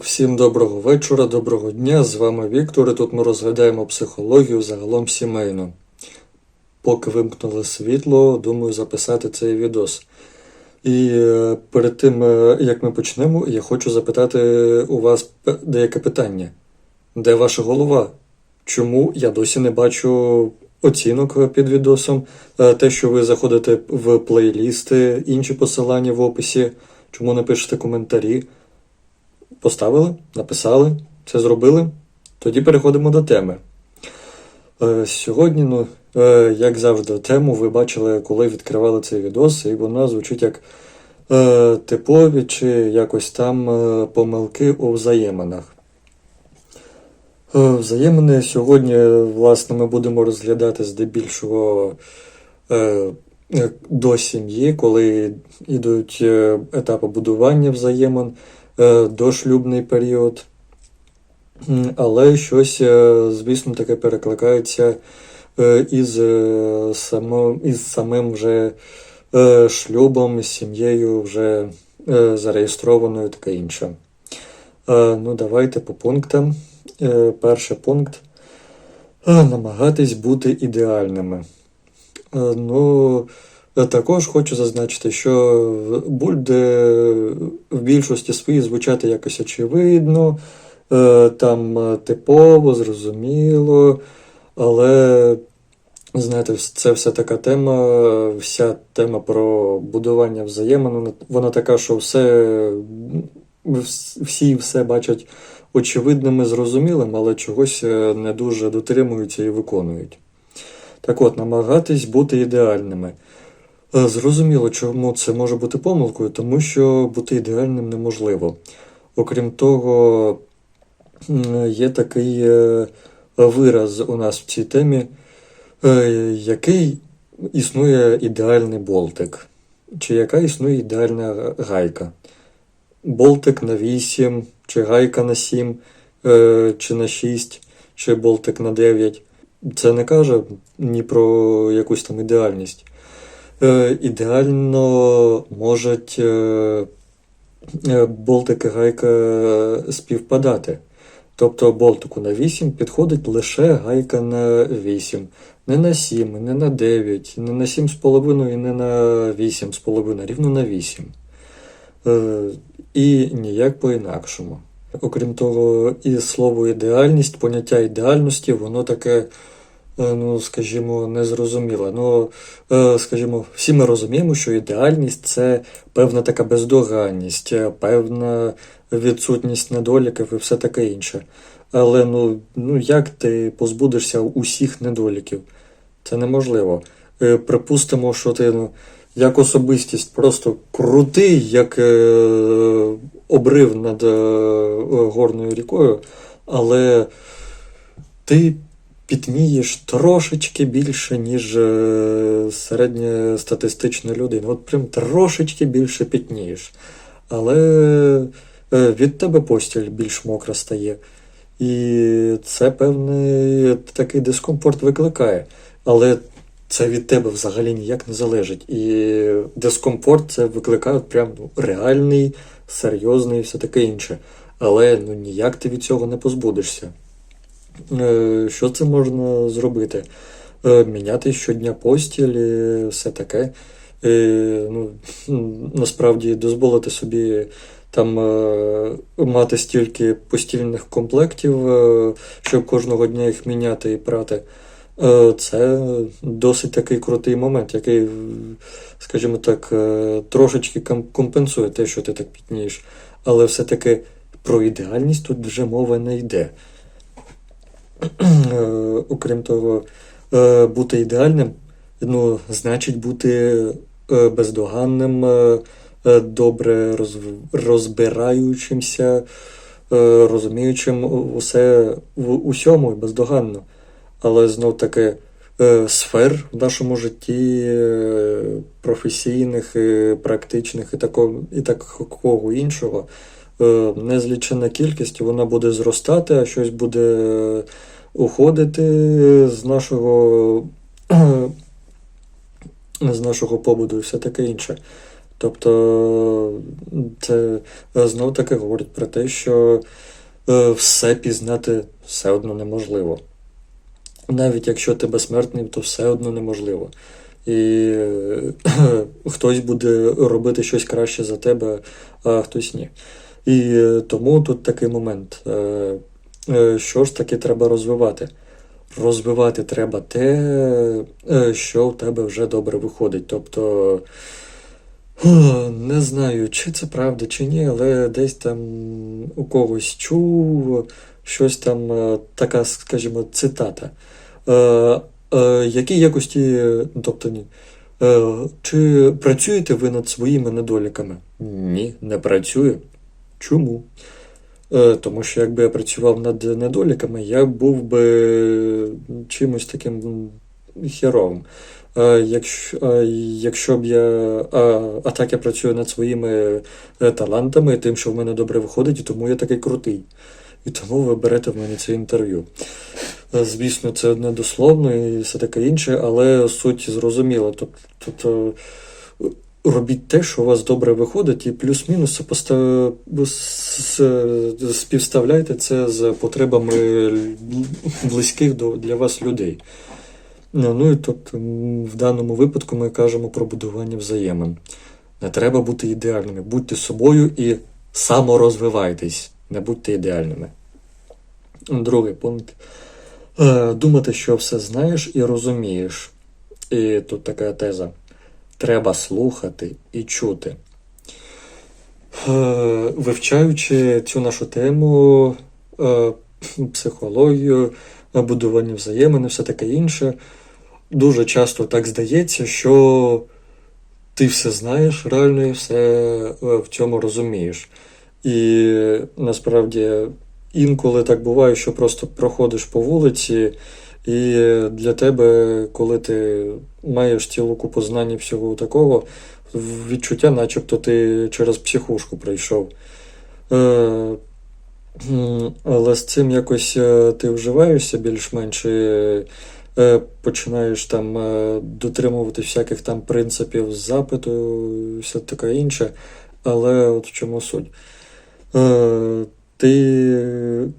Всім доброго вечора, доброго дня. З вами Віктор. і Тут ми розглядаємо психологію загалом сімейну. Поки вимкнули світло, думаю записати цей відос. І е, перед тим, е, як ми почнемо, я хочу запитати у вас деяке питання. Де ваша голова? Чому я досі не бачу оцінок під відосом? Е, Те, що ви заходите в плейлісти, інші посилання в описі, чому не пишете коментарі? Поставили, написали, це зробили. Тоді переходимо до теми. Е, Сьогодні, ну, е, як завжди, тему ви бачили, коли відкривали цей відос, і вона звучить як е, типові чи якось там помилки у взаєминах. Взаємини сьогодні, власне, ми будемо розглядати здебільшого до сім'ї, коли йдуть етапи будування взаємин, дошлюбний період. Але щось, е, звісно, таке перекликається е, із, е, само, із самим вже е, шлюбом, з сім'єю вже е, зареєстрованою таке інше. Е, Ну, давайте по пунктам. Е, Перший пункт. Е, Намагатись бути ідеальними. Е, Ну, е, також хочу зазначити, що буде в більшості своїй звучати якось очевидно, е, там е, типово, зрозуміло, але знаєте, це все така тема, е, вся тема про будування взаємин, вона- така, що все, всі все бачать очевидним і зрозумілим, але чогось е, не дуже дотримуються і виконують. Так от, намагатись бути ідеальними. Е, Зрозуміло, чому це може бути помилкою, тому що бути ідеальним неможливо. Окрім того, є такий е, вираз у нас в цій темі, е, який існує ідеальний болтик, чи яка існує ідеальна гайка. Болтик на 8, чи гайка на 7, е, чи на 6, чи болтик на 9. Це не каже ні про якусь там ідеальність. Е, Ідеально можуть е, е, болтик і гайка співпадати. Тобто болтику на 8 підходить лише гайка на 8. Не на 7, не на 9, не на 7,5 і не на 8,5, рівно на 8. Е, І ніяк по-інакшому. Окрім того, і слово ідеальність, поняття ідеальності, воно таке, ну, скажімо, незрозуміле. Ну, е, скажімо, всі ми розуміємо, що ідеальність це певна така бездоганність, е, певна відсутність недоліків і все таке інше. Але ну, ну як ти позбудешся усіх недоліків? Це неможливо. Е, Припустимо, що ти ну, як особистість просто крутий, як е, обрив над е, горною рікою, але ти підмієш трошечки більше, ніж е, середньостатистична людина. От прям трошечки більше піднієш. Але е, від тебе постіль більш мокра стає. І це певний такий дискомфорт викликає. Але це від тебе взагалі ніяк не залежить. І дискомфорт це викликає прям ну, реальний, серйозний і все таке інше. Але ну ніяк ти від цього не позбудешся. Е, Що це можна зробити? Е, Міняти щодня постіль, все таке. Е, Ну, насправді дозволити собі там мати стільки постільних комплектів, щоб кожного дня їх міняти і прати. Це досить такий крутий момент, який, скажімо так, трошечки компенсує те, що ти так пітнієш. Але все-таки про ідеальність тут вже мова не йде. Окрім того, е, бути ідеальним, ну, значить бути е, бездоганним, е, добре розбираючимся, розуміючим усе в усьому і бездоганно. Але знов таки сфер в нашому житті професійних, практичних і такого, і такого іншого незлічена кількість, вона буде зростати, а щось буде уходити з нашого, з нашого побуду і все таке інше. Тобто це знов таки говорить про те, що е, все пізнати все одно неможливо. Навіть якщо ти безсмертний, то все одно неможливо. І е, хтось буде робити щось краще за тебе, а хтось ні. І е, тому тут такий момент. Е, Що ж таки треба розвивати? Розвивати треба те, е, що в тебе вже добре виходить. Тобто, е, не знаю, чи це правда, чи ні, але десь там у когось чув щось там, така, скажімо, цитата. Які якості, тобто ні. Чи працюєте ви над своїми недоліками? Ні, не працюю. Чому? Е, Тому що якби я працював над недоліками, я був би чимось таким херовим. А якщо, а якщо б я. А, так я працюю над своїми е, талантами, тим, що в мене добре виходить, і тому я такий крутий. І тому ви берете в мене це інтерв'ю. Е, Звісно, це одне дословно і все таке інше, але суть зрозуміла. Тоб- Тобто е, робіть те, що у вас добре виходить, і плюс-мінус сопостав... с- співставляйте це з потребами близьких до, для вас людей. Ну, ну і тобто, в даному випадку ми кажемо про будування взаємин. Не треба бути ідеальними. Будьте собою і саморозвивайтесь. Не будьте ідеальними. Другий пункт. Е, Думати, що все знаєш і розумієш. І тут така теза. Треба слухати і чути. Е, Вивчаючи цю нашу тему, е, психологію, будування і все таке інше, дуже часто так здається, що ти все знаєш реально і все е, в цьому розумієш. І насправді інколи так буває, що просто проходиш по вулиці, і для тебе, коли ти маєш цілу купу знань і всього такого, відчуття, начебто ти через психушку пройшов. Е, Але з цим якось е, ти вживаєшся більш-менш і е, починаєш там е, дотримуватись всяких там принципів запиту і все таке інше. Але от в чому суть? Е, Ти,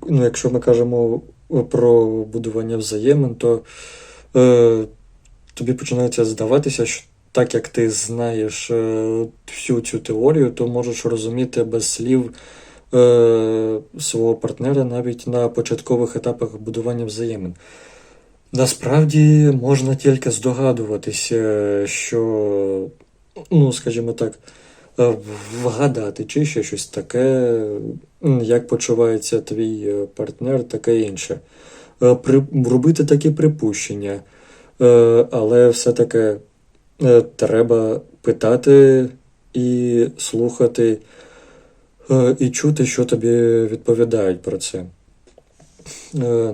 ну, якщо ми кажемо про будування взаємин, то е, тобі починається здаватися, що так як ти знаєш е, всю цю теорію, то можеш розуміти без слів е, свого партнера навіть на початкових етапах будування взаємин. Насправді можна тільки здогадуватися, що, ну, скажімо так, вгадати, чи ще щось таке, як почувається твій е, партнер, таке інше. Е, При, робити такі припущення, Е, але все-таки е, треба питати і слухати, е, і чути, що тобі відповідають про це. Е,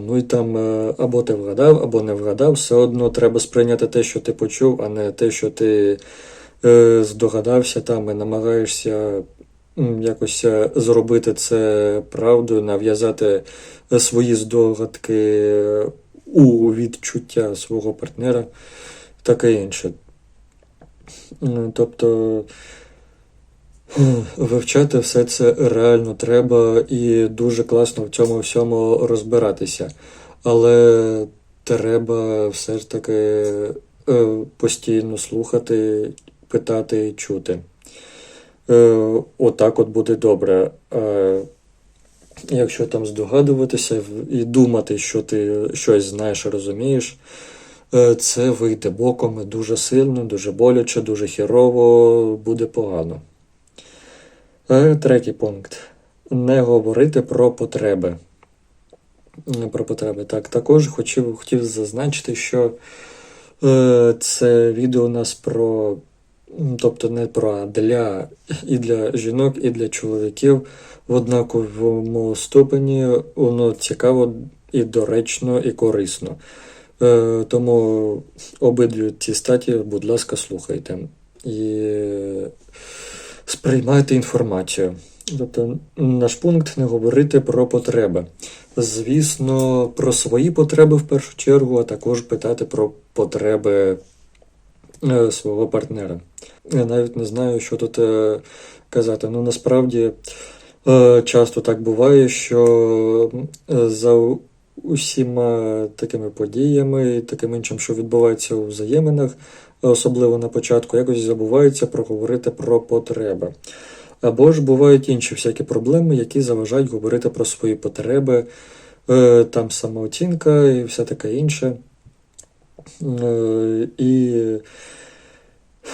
Ну і там е, або ти вгадав, або не вгадав, все одно треба сприйняти те, що ти почув, а не те, що ти е, здогадався там і намагаєшся якось е, зробити це правдою, нав'язати е, свої здогадки е, у відчуття свого партнера, таке інше. Тобто е, вивчати все це реально треба і дуже класно в цьому всьому розбиратися. Але треба все ж таки е, постійно слухати, питати чути. Е, Отак от буде добре. А якщо там здогадуватися і думати, що ти щось знаєш і розумієш, е, це вийде боком дуже сильно, дуже боляче, дуже хірово, буде погано. Е, Третій пункт. Не говорити про потреби. М, Про потреби. Так, також хотів, хотів зазначити, що е, це відео у нас про, тобто не про для і для жінок, і для чоловіків в однаковому ступені. Воно цікаво і доречно, і корисно. Е, тому обидві ці статі, будь ласка, слухайте і сприймайте інформацію. Тобто, наш пункт не говорити про потреби. Звісно, про свої потреби в першу чергу, а також питати про потреби свого партнера. Я навіть не знаю, що тут е, казати. Ну насправді е, часто так буває, що е, за усіма такими подіями і таким іншим, що відбувається у взаєминах, особливо на початку, якось забувається проговорити про потреби. Або ж бувають інші всякі проблеми, які заважають говорити про свої потреби, е, там самооцінка і все таке інше. Е, І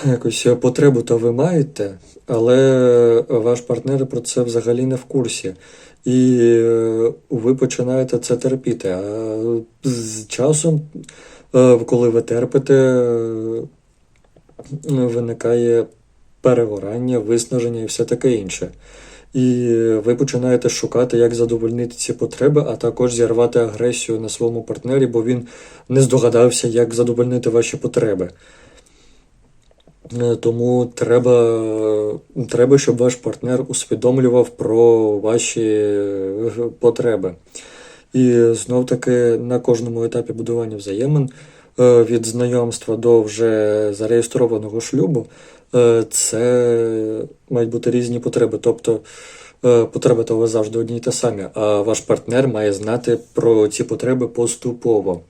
якось потребу то ви маєте, але ваш партнер про це взагалі не в курсі. І е, ви починаєте це терпіти. А з часом, е, коли ви терпите, е, виникає перегорання, виснаження і все таке інше. І ви починаєте шукати, як задовольнити ці потреби, а також зірвати агресію на своєму партнері, бо він не здогадався, як задовольнити ваші потреби. Е, Тому треба, треба, щоб ваш партнер усвідомлював про ваші е, потреби. І знов таки на кожному етапі будування взаємин е, від знайомства до вже зареєстрованого шлюбу це мають бути різні потреби. Тобто е, потреби то вас завжди одні й те самі, а ваш партнер має знати про ці потреби поступово.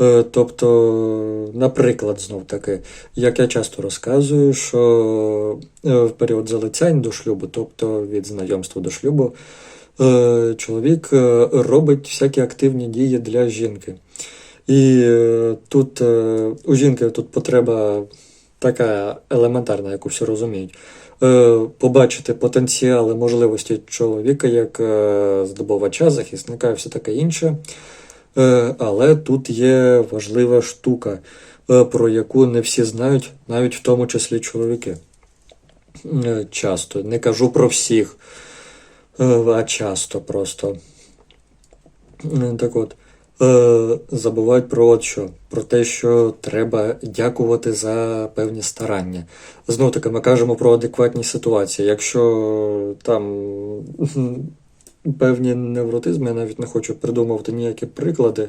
Е, Тобто, наприклад, знов таки, як я часто розказую, що е, в період залицянь до шлюбу, тобто від знайомства до шлюбу, е, чоловік е, робить всякі активні дії для жінки. І е, тут е, у жінки тут потреба така елементарна, яку всі розуміють. Е, Побачити потенціали, можливості чоловіка як е, здобувача, захисника і все таке інше. Е, Але тут є важлива штука, про яку не всі знають, навіть в тому числі чоловіки. Часто. Не кажу про всіх, а часто просто. Так от. Е, Забувають про от що, про те, що треба дякувати за певні старання. Знов таки, ми кажемо про адекватні ситуації. Якщо там певні невротизми, я навіть не хочу придумувати ніякі приклади,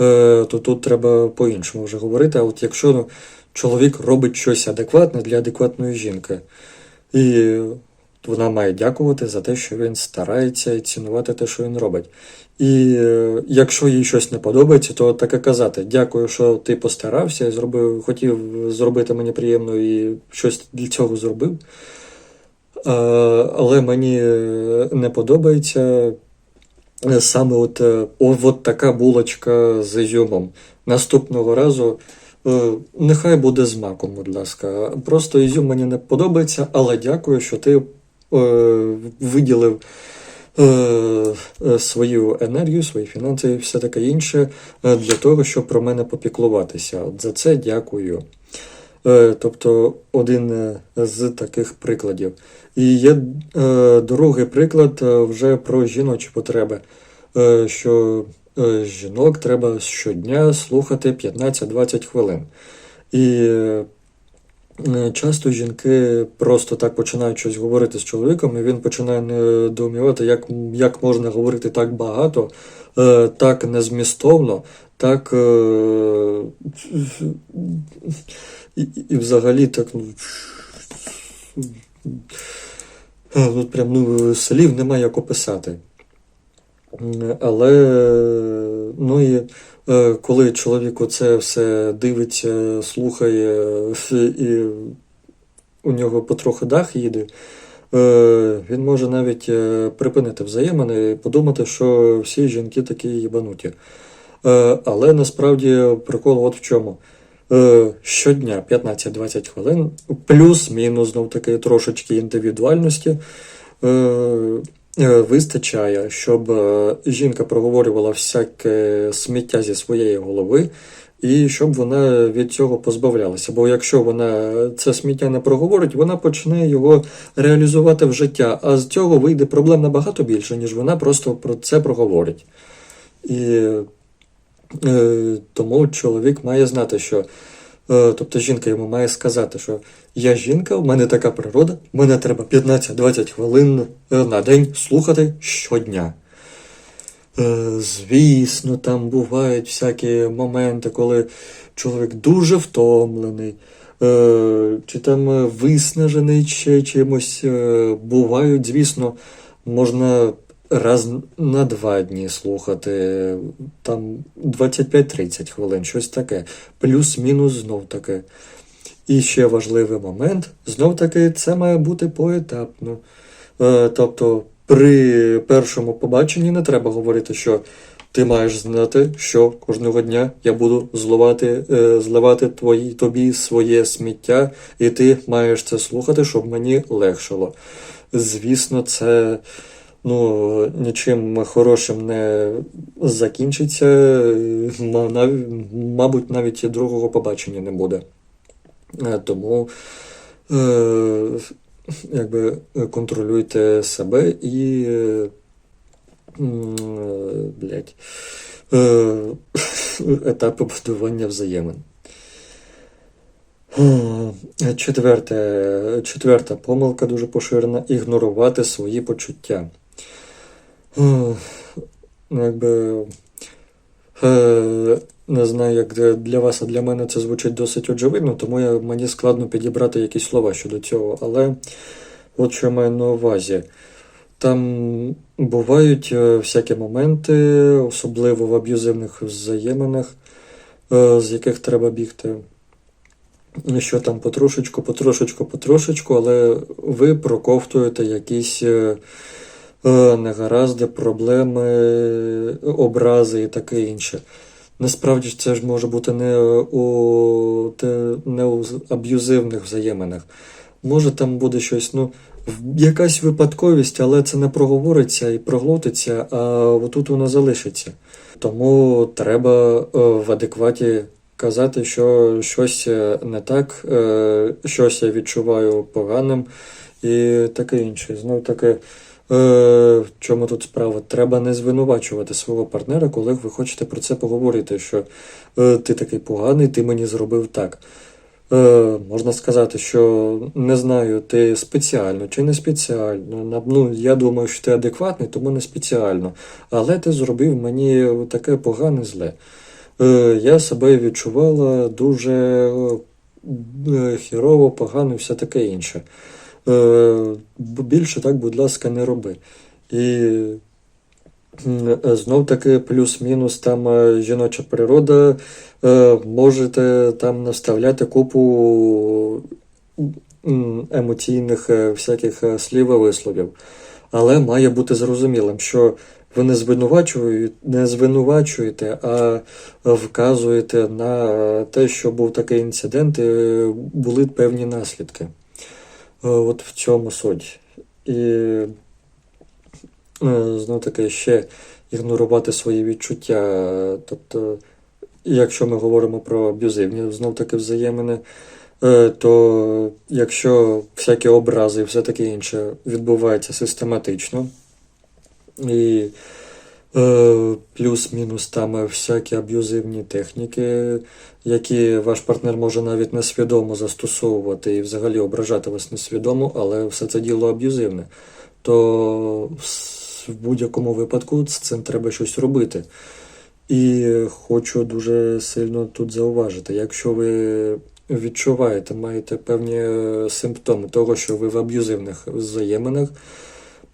е, то тут треба по-іншому вже говорити. А от якщо ну, чоловік робить щось адекватне для адекватної жінки, і вона має дякувати за те, що він старається і цінувати те, що він робить. І е, якщо їй щось не подобається, то таке казати: дякую, що ти постарався зробив, хотів зробити мені приємно і щось для цього зробив. Е, Але мені не подобається саме от, е, от така булочка з ізюмом. Наступного разу нехай буде з маком, будь ласка. Просто ізюм мені не подобається, але дякую, що ти виділив е, е, свою енергію, свої фінанси і все таке інше е, для того, щоб про мене попіклуватися. От за це дякую. Е, Тобто один е, з таких прикладів. І є е, другий приклад е, вже про жіночі потреби, е, що е, жінок треба щодня слухати 15-20 хвилин. І е, часто жінки просто так починають щось говорити з чоловіком, і він починає недоумівати, як, як можна говорити так багато, е, так незмістовно, так. е, І, і, взагалі так, ну. е, прям ну, слів немає як описати. Але ну і е, коли чоловік оце все дивиться, слухає, і у нього потроху дах їде, е, він може навіть е, припинити взаємини і подумати, що всі жінки такі їбануті. Е, Але насправді прикол от в чому. Е, Щодня 15-20 хвилин, плюс-мінус знов таки трошечки індивідуальності. Е, Вистачає, щоб е, жінка проговорювала всяке сміття зі своєї голови, і щоб вона від цього позбавлялася. Бо якщо вона це сміття не проговорить, вона почне його реалізувати в життя, а з цього вийде проблем набагато більше, ніж вона просто про це проговорить. І Е, Тому чоловік має знати, що тобто жінка йому має сказати, що я жінка, в мене така природа, мене треба 15-20 хвилин е, на день слухати щодня. Е, Звісно, там бувають всякі моменти, коли чоловік дуже втомлений, е, чи там е, виснажений ще чимось. е, Бувають, звісно, можна раз на два дні слухати, там 25-30 хвилин, щось таке. Плюс-мінус знов таке. І ще важливий момент, знов таки, це має бути поетапно. Е, тобто, при першому побаченні не треба говорити, що ти маєш знати, що кожного дня я буду зливати, е, зливати твої, тобі своє сміття, і ти маєш це слухати, щоб мені легшало. Звісно, це ну, нічим хорошим не закінчиться, мабуть, навіть і другого побачення не буде. Е, Тому е, якби контролюйте себе і м, е, е, етапи будування взаємин. Е, Четверте, четверта помилка дуже поширена ігнорувати свої почуття. Ну, Якби, е, не знаю, як для- вас, а для мене це звучить досить очевидно, тому я, мені складно підібрати якісь слова щодо цього. Але от що я маю на увазі. Там бувають е, всякі моменти, особливо в аб'юзивних взаєминах, е, з яких треба бігти. Що там потрошечку, потрошечку, потрошечку, але ви проковтуєте якісь е, негаразди, проблеми, образи і таке інше. Насправді це ж може бути не у, не у аб'юзивних взаєминах. Може там буде щось, ну, якась випадковість, але це не проговориться і проглотиться, а отут воно залишиться. Тому треба е, в адекваті казати, що щось е, не так, е, щось я відчуваю поганим і таке інше. Знов таки, е, в чому тут справа? Треба не звинувачувати свого партнера, коли ви хочете про це поговорити, що е, ти такий поганий, ти мені зробив так. Е, можна сказати, що не знаю, ти спеціально чи не спеціально. Ну, я думаю, що ти адекватний, тому не спеціально. Але ти зробив мені таке погане зле. Е, я себе відчувала дуже е, хірово, погано і все таке інше. Е, більше так, будь ласка, не роби. І е, знов таки плюс-мінус там е, жіноча природа. Можете там наставляти купу емоційних всяких слів і висловів. Але має бути зрозумілим, що ви не звинувачуєте, не звинувачуєте, а вказуєте на те, що був такий інцидент, і були певні наслідки. Е, От в цьому суть. І знов таки ще ігнорувати свої відчуття. Тобто, якщо ми говоримо про аб'юзивні знов таки взаємини, е, то якщо всякі образи і все таке інше відбувається систематично, і е, плюс-мінус там всякі аб'юзивні техніки, які ваш партнер може навіть несвідомо застосовувати і взагалі ображати вас несвідомо, але все це діло аб'юзивне, то в в будь-якому випадку з цим треба щось робити. І хочу дуже сильно тут зауважити, якщо ви відчуваєте, маєте певні е, симптоми того, що ви в аб'юзивних взаєминах,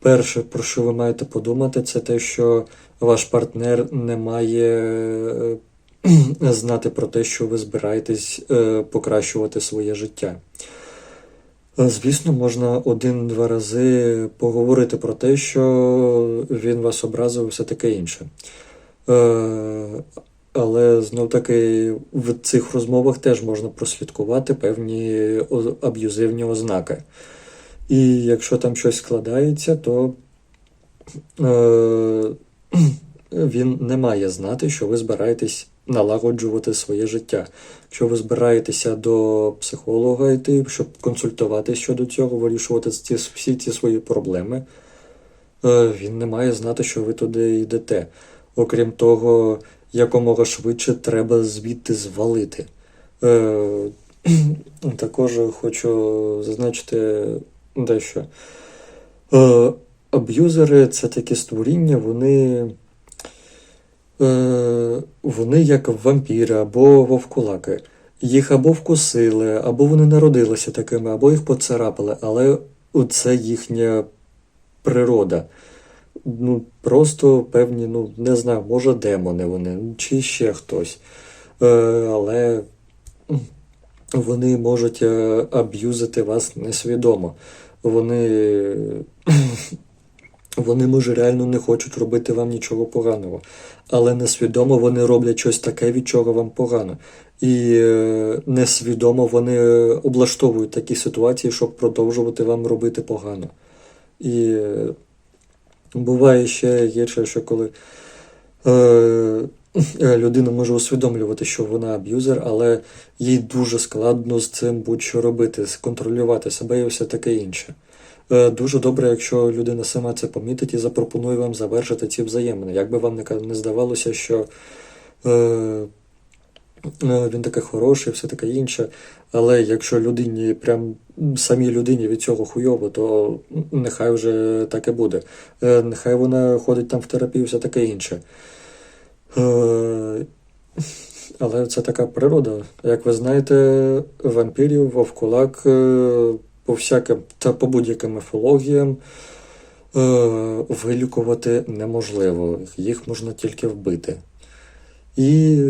перше, про що ви маєте подумати, це те, що ваш партнер не має е, знати про те, що ви збираєтесь е, покращувати своє життя. Е, Звісно, можна один-два рази поговорити про те, що він вас образив і все таке інше. Але знов таки в цих розмовах теж можна прослідкувати певні аб'юзивні ознаки. І якщо там щось складається, то е, він не має знати, що ви збираєтесь налагоджувати своє життя. Якщо ви збираєтеся до психолога йти, щоб консультувати щодо цього, вирішувати ці, всі ці свої проблеми, е, він не має знати, що ви туди йдете. Окрім того, якомога швидше треба звідти звалити. Е, також хочу зазначити дещо. Е, аб'юзери це такі створіння, вони е, вони як вампіри або вовкулаки. Їх або вкусили, або вони народилися такими, або їх поцарапали, але це їхня природа. Ну, просто певні, ну, не знаю, може демони вони, чи ще хтось. Е, але вони можуть е, аб'юзити вас несвідомо. Вони, вони, може, реально не хочуть робити вам нічого поганого, але несвідомо вони роблять щось таке, від чого вам погано. І е, несвідомо вони облаштовують такі ситуації, щоб продовжувати вам робити погано. І е, буває ще гірше, що коли е, людина може усвідомлювати, що вона аб'юзер, але їй дуже складно з цим будь-що робити, сконтролювати себе і все таке інше. Е, Дуже добре, якщо людина сама це помітить і запропонує вам завершити ці взаємини. Як би вам не здавалося, що е, е, він такий хороший, все таке інше. Але якщо людині, прям самій людині від цього хуйово, то нехай вже так і буде. Е, Нехай вона ходить там в терапію, все таке інше. Е, Але це така природа. Як ви знаєте, вампірів, вовкулак е, по всяким та по будь-яким міфологіям е, вилікувати неможливо. Їх можна тільки вбити. І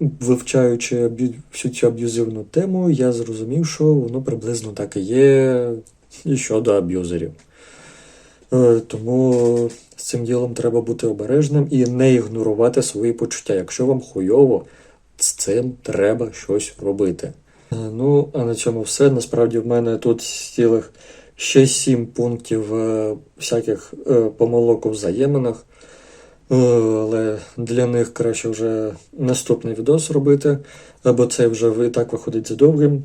вивчаючи всю цю аб'юзивну тему, я зрозумів, що воно приблизно так і є і щодо аб'юзерів. Е, Тому з цим ділом треба бути обережним і не ігнорувати свої почуття. Якщо вам хуйово, з цим треба щось робити. Е, Ну, а на цьому все. Насправді в мене тут цілих ще сім пунктів е, всяких помилок у взаєминах. Але для них краще вже наступний відос робити, бо цей вже і так виходить за довгим.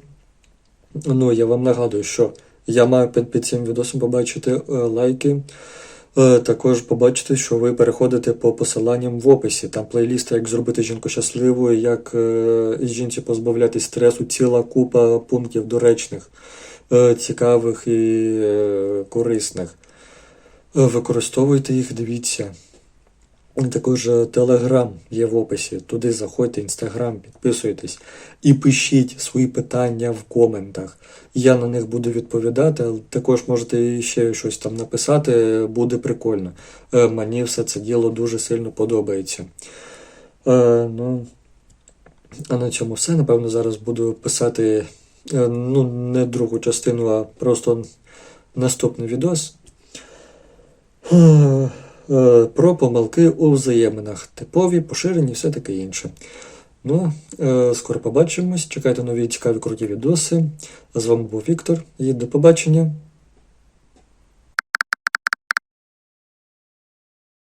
Ну, я вам нагадую, що я маю під, цим відосом побачити е, лайки. Е, також побачити, що ви переходите по посиланням в описі. Там плейлісти, як зробити жінку щасливою, як е, жінці позбавлятись стресу, ціла купа пунктів доречних, цікавих і корисних. Використовуйте їх, дивіться. Також Телеграм є в описі. Туди заходьте, інстаграм, підписуйтесь і пишіть свої питання в коментах. Я на них буду відповідати, але також можете ще щось там написати, буде прикольно. Е, Мені все це діло дуже сильно подобається. Е, ну, а на цьому все. Напевно, зараз буду писати е, ну, не другу частину, а просто наступний відос. Е, Про помилки у взаєминах. Типові, поширені, все таке інше. Ну, е, скоро побачимось. Чекайте нові цікаві круті відоси. З вами був Віктор і до побачення.